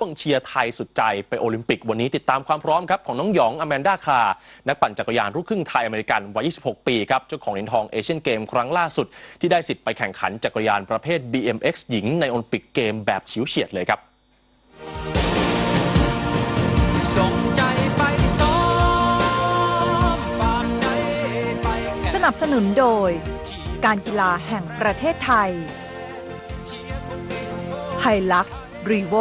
ช่วงเชียร์ไทยสุดใจไปโอลิมปิกวันนี้ติดตามความพร้อมครับของน้องหยองอแมนดาคา นักปั่นจักรยานลูกครึ่งไทยอเมริกันวัย 26 ปีครับเจ้าของเหรียญทองเอเชียนเกมครั้งล่าสุด ที่ได้สิทธิ์ไปแข่งขันจักรยานประเภท BMX หญิงในโอลิมปิกเกมแบบฉิวเฉียดเลยครับส่งใจไปซ้อมฝากใจไปแข่งสนับสนุนโดย การกีฬาแห่งประเทศไทยไฮลักซ์รีโว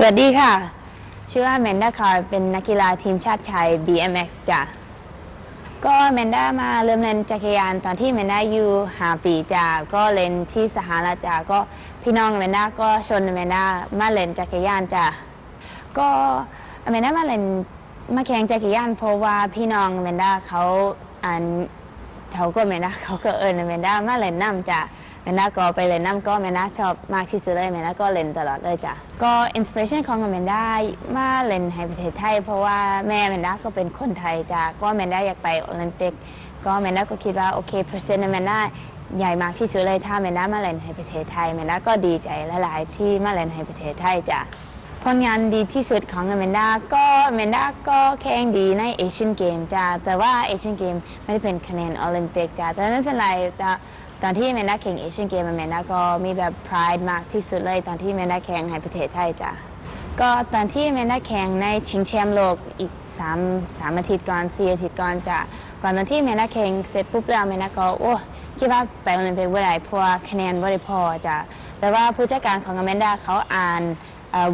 สวัสดีค่ะ ชื่อว่าแมนด้าคาร์เป็นนักกีฬาทีมชาติไทย BMX จ้ะ ก็แมนด้ามาเริ่มเล่นจักรยานตอนที่แมนด้าอยู่หาปีจ้ะ ก็เล่นที่สหรัฐจ้ะ ก็พี่น้องแมนด้าก็ชวนแมนด้ามาเล่นจักรยานจ้ะ ก็แมนด้ามาเล่นมาแข่งจักรยานเพราะว่าพี่น้องแมนด้าเขาอันเขาก็แมนด้าเขาก็เอิญแมนด้ามาเล่นน้ำจ้ะ แมนด้าก็ไปเล่นน้ำก็แมนดาชอบมากที่สุดเลยแมนด้าก็เล่นตลอดเลยจ้ะก็อินสปิเรชันของแมนด้ามาเล่นให้ประเทศไทย เพราะว่าแม่แมนดาก็เป็นคนไทยจ้ะก็แมนดาอยากไปโอลิมปิกก็แมนดาก็คิดว่าโอเคเปอร์เซ็นต์แมนดาใหญ่มากที่สุดเลยถ้าแมนด้ามาเล่นให้ประเทศไทยแมนดาก็ดีใจหลายๆที่มาเล่นให้ประเทศไทยจ้ะผลงานดีที่สุดของแมนดาก็แมนดาก็แข่งดีในเอเชียนเกมจ้าแต่ว่าเอเชียนเกมไม่ได้เป็นคะแนนโอลิมปิกจ้าแต่ไม่เป็นไรจ้า ตอนที่แมนดาแข่งเอเชียนเกมแมนดาก็มีแบบ pride มากที่สุดเลยตอนที่แมนดาแข่งให้ประเทศไทยจ้าก็ตอนที่แมนดาแข่งในชิงแชมป์โลกอีกสามสามอาทิตย์ก่อนสี่อาทิตย์ก่อนจ้าก่อนตอนที่แมนดาแข่งเสร็จปุ๊บแล้วแมนดาก็โอ้คิดว่าไปโอลิมปิกไม่ได้เพราะคะแนนไม่ได้พอจ้าแต่ว่าผู้จัดการของแมนดาเขาอ่าน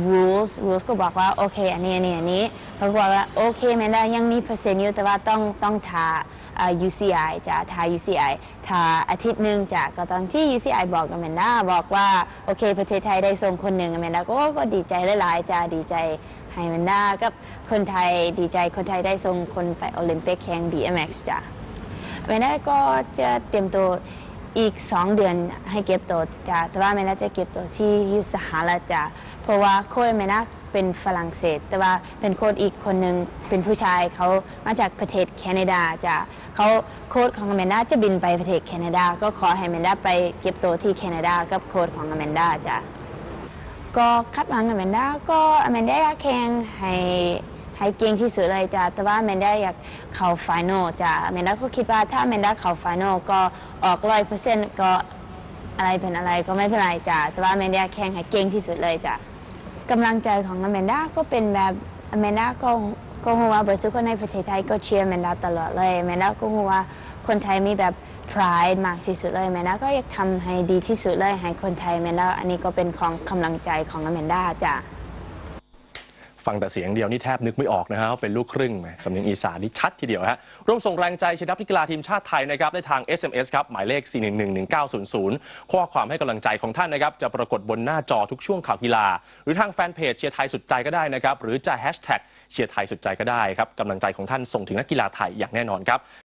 rules rules ก็บอกว่า โอเค อันนี้อันนี้อันนี้เขาบอกว่า โอเคแมนด้ายังมีเปอร์เซ็นต์อยู่แต่ว่าต้องต้องทา UCI จะทา UCI ทาอาทิตย์หนึ่งจะก็ตอนที่ UCI บอกกับแมนด้าบอกว่า โอเค ประเทศไทยได้ส่งคนหนึ่งแมนด้าก็ก็ดีใจหลายๆจะดีใจให้แมนด้ากับคนไทยดีใจคนไทยได้ส่งคนไปโอลิมปิกแข่ง BMX จ้ะแม่นาก็จะเตรียมตัว อีกสองเดือนให้เก็บตัวจ้ะแต่ว่าแม่น่าจะเก็บตัวที่ยุสหรัฐจ้ะเพราะว่าโค้ชแม่น่าเป็นฝรั่งเศส แต่ว่าเป็นโค้ชอีกคนหนึ่งเป็นผู้ชายเขามาจากประเทศแคนาดาจ้ะเขาโค้ชของแมนดาจะบินไปประเทศแคนาดา ก็ขอให้แมนดาไปเก็บตัวที่แคนาดากับโค้ชของแมนดาจ้ะก็คาดหวังกับแมนดาก็แมนดาแข่งให้ ให้เก่งที่สุดเลยจ้ะแต่ว่าแมนด้าอยากเข้าไฟนอลจ้ะแมนด้าก็คิดว่าถ้าแมนด้าเข้าไฟนอลก็ออกร้อยเปอร์เซ็นต์ก็อะไรเป็นอะไรก็ไม่เป็นไรจ้ะแต่ว่าแมนด้าแข่งให้เก่งที่สุดเลยจ้ะกำลังใจของแมนด้าก็เป็นแบบแมนด้าก็ก็รู้ว่าบริสุทธิ์คนในประเทศไทยก็เชียร์แมนด้าตลอดเลยแมนด้าก็รู้ว่าคนไทยมีแบบ pride มากที่สุดเลยแมนด้าก็อยากทำให้ดีที่สุดเลยให้คนไทยแมนด้าอันนี้ก็เป็นของกำลังใจของแมนด้าจ้ะ ฟังแต่เสียงเดียวนี่แทบนึกไม่ออกนะครับเป็นลูกครึ่งไหมสำเนียงอีสานนี่ชัดทีเดียวฮะร่วมส่งแรงใจเชียร์นักกีฬาทีมชาติไทยนะครับได้ทาง SMS ครับหมายเลข 4111900 ข้อความให้กำลังใจของท่านนะครับจะปรากฏบนหน้าจอทุกช่วงข่าวกีฬา หรือทางแฟนเพจเชียร์ไทยสุดใจก็ได้นะครับหรือจะแฮชแท็กเชียร์ไทยสุดใจก็ได้ครับกำลังใจของท่านส่งถึงนักกีฬาไทยอย่างแน่นอนครับ